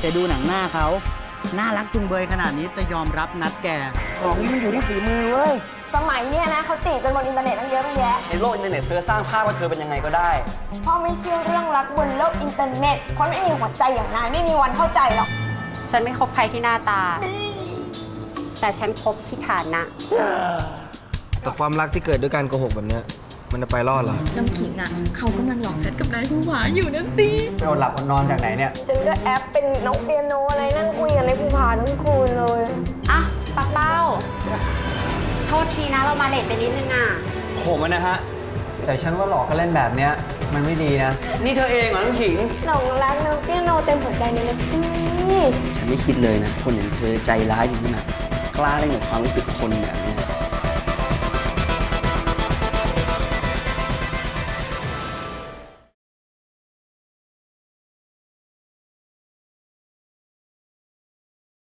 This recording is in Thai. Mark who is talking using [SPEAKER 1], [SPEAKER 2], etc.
[SPEAKER 1] แต่ดูหนังหน้าเขา น่ารักจุงเบยขนาดนี้แต่ยอมรับนัดแก ของนี้มันอยู่ที่ฝีมือเว้ย
[SPEAKER 2] สมัยเนี่ยนะเขาจีบกันบนอินเทอร์เน็ตตั้งเยอะตั้งแยะ
[SPEAKER 3] ในโลกอินเทอร์เน็ตเธอสร้างภาพว่าเธอเป็นยังไงก็ได้
[SPEAKER 2] พ่อไม่เชื่อเรื่องรักบนโลกอินเทอร์เน็ตคนไม่มีหัวใจอย่างนายไม่มีวันเข้าใจหรอก
[SPEAKER 4] ฉันไม่คบใครที่หน้าตา แต่ฉันคบที่ฐานะ
[SPEAKER 5] แต่ความรักที่เกิดด้วยการโกหกแบบเนี้ย มันจะไปรอดเหรอ
[SPEAKER 6] น้ำขิงอะ เขากำลังหลอกแชทกับนายผู้หวาอยู่นะสิ
[SPEAKER 3] ไปอดหลับอดนอนจากไหนเนี่ย
[SPEAKER 2] ฉันก็แอปเป็นน้องเปียโนอะไรนั่งคุยกันในภูผาทั้งคืนเลย
[SPEAKER 4] อะปักเป้า โทษทีนะเรามาเลทไปนิดนึงอะ
[SPEAKER 3] ผมอะนะฮะ แต่ฉันว่าหลอกกันเล่นแบบเนี้ยมันไม่ดีนะ นี่เธอเองเหรอน้ำขิง
[SPEAKER 2] หลงรักน้องเปียโนเต็มหัวใจเลยนะสิ
[SPEAKER 7] ฉันไม่คิดเลยนะ คนอย่างเธอใจร้ายถึงขนาดกล้าเล่นกับความรู้สึกคนแบบเนี้ย